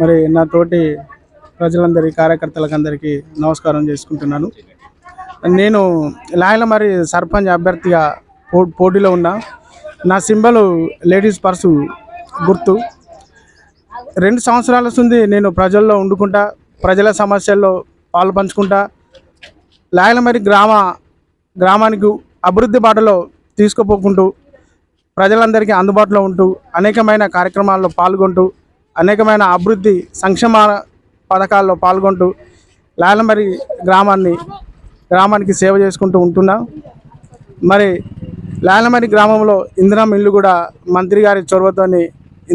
మరి నా తోటి ప్రజలందరి కార్యకర్తలకందరికీ నమస్కారం చేసుకుంటున్నాను. నేను లాయల మరి సర్పంచ్ అభ్యర్థిగా పో పోటీలో ఉన్నా. నా సింబల్ లేడీస్ పర్సు గుర్తు. రెండు సంవత్సరాల నుండి నేను ప్రజల్లో ఉండుకుంటా ప్రజల సమస్యల్లో పాలు పంచుకుంటా. లాయలమరి గ్రామ గ్రామానికి అభివృద్ధి బాటలో తీసుకుపోకుంటూ ప్రజలందరికీ అందుబాటులో ఉంటూ అనేకమైన కార్యక్రమాల్లో పాల్గొంటూ అనేకమైన అభివృద్ధి సంక్షేమ పథకాల్లో పాల్గొంటూ లాలమరి గ్రామాన్ని గ్రామానికి సేవ చేసుకుంటూ ఉంటున్నా. మరి లాలమరి గ్రామంలో ఇందిరం ఇల్లు కూడా మంత్రి గారి చొరవతోని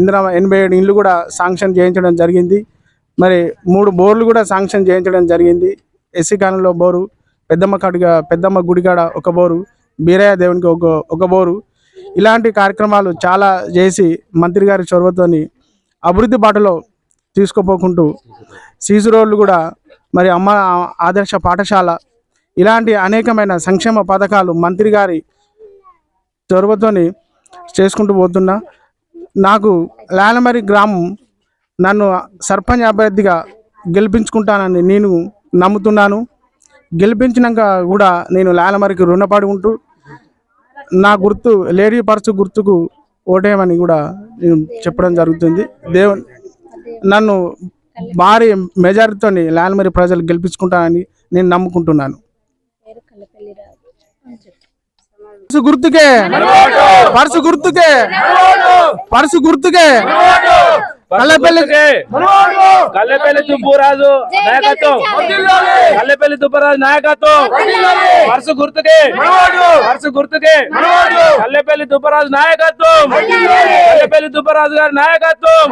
ఇందిరం ఎనభై ఏడు ఇల్లు కూడా శాంక్షన్ చేయించడం జరిగింది. మరి మూడు బోర్లు కూడా శాంక్షన్ చేయించడం జరిగింది. ఎస్సీ కాలంలో బోరు పెద్దమ్మ కాడిగా పెద్దమ్మ గుడికాడ ఒక బోరు బీరయ్య దేవునికి ఒక ఒక బోరు. ఇలాంటి కార్యక్రమాలు చాలా చేసి మంత్రి గారి చొరవతోని అభివృద్ధి బాటలో తీసుకుపోకుంటూ సీజు రోడ్లు కూడా మరి అమ్మ ఆదర్శ పాఠశాల ఇలాంటి అనేకమైన సంక్షేమ పథకాలు మంత్రి గారి చొరవతోని చేసుకుంటూ పోతున్నా. నాకు లాలమరి గ్రామం నన్ను సర్పంచ్ అభ్యర్థిగా గెలిపించుకుంటానని నేను నమ్ముతున్నాను. గెలిపించినాక కూడా నేను లాలమరికి రుణపడి ఉంటూ నా గుర్తు లేడీ పర్సు గుర్తుకు ఓటేయమని కూడా చెప్పడం జరుగుతుంది. దేవుని నన్ను భారీ మెజారిటీతో లాలమరి ప్రజలు గెలిపించుకుంటానని నేను నమ్ముకుంటున్నాను. పర్సు గుర్తుకే పర్సు గుర్తుకే పర్సు గుర్తుకే కల్లపల్లి కల్లెపల్లి తుప్పురాజు నాయకత్వం. కల్లెపల్లి తుప్పరాజు నాయకత్వం. వరుస గుర్తుకే. వరుస గుర్తుకే. కల్లెపల్లి తుప్పరాజు నాయకత్వం. కల్లెపల్లి తుప్పరాజు గారి నాయకత్వం.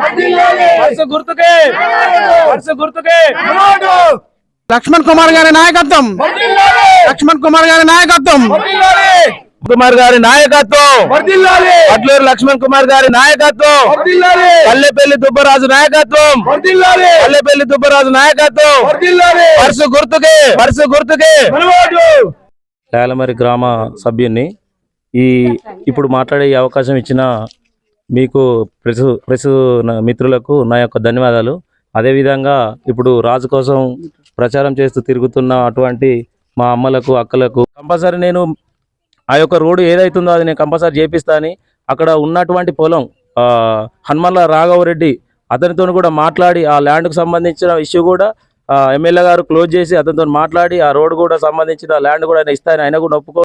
వరుస గుర్తుకే. వరుస గుర్తుకే. లక్ష్మణ్ కుమార్ గారి నాయకత్వం. లక్ష్మణ్ కుమార్ గారి నాయకత్వం. కుమార్ గారి నాయకత్వం. అట్లూరు లక్ష్మణ్ కుమార్ గారి నాయకత్వం. కల్లెపల్లి దుబ్బరాజు నాయకత్వం. కల్లెపల్లి దుబ్బరాజు నాయకత్వం. వరుస గుర్తుకే వరుస గుర్తుకే. లేలమరి గ్రామ సభ్యుని ఈ ఇప్పుడు మాట్లాడే అవకాశం ఇచ్చిన మీకు ప్రెస్ ప్రెస్ న- మిత్రులకు నా యొక్క ధన్యవాదాలు. అదేవిధంగా ఇప్పుడు రాజు కోసం ప్రచారం చేస్తూ తిరుగుతున్న అటువంటి మా అమ్మలకు అక్కలకు కంపల్సరీ నేను ఆ యొక్క రోడ్డు ఏదైతుందో అది నేను కంపల్సరీ చేపిస్తా అని అక్కడ ఉన్నటువంటి పొలం ఆ, హనుమల్ల రాఘవరెడ్డి అతనితో కూడా మాట్లాడి ఆ ల్యాండ్కు సంబంధించిన ఇష్యూ కూడా ఎమ్మెల్యే గారు క్లోజ్ చేసి అతనితో మాట్లాడి ఆ రోడ్డు కూడా సంబంధించిన ల్యాండ్ కూడా ఆయన ఇస్తాను ఆయన కూడా ఒప్పుకో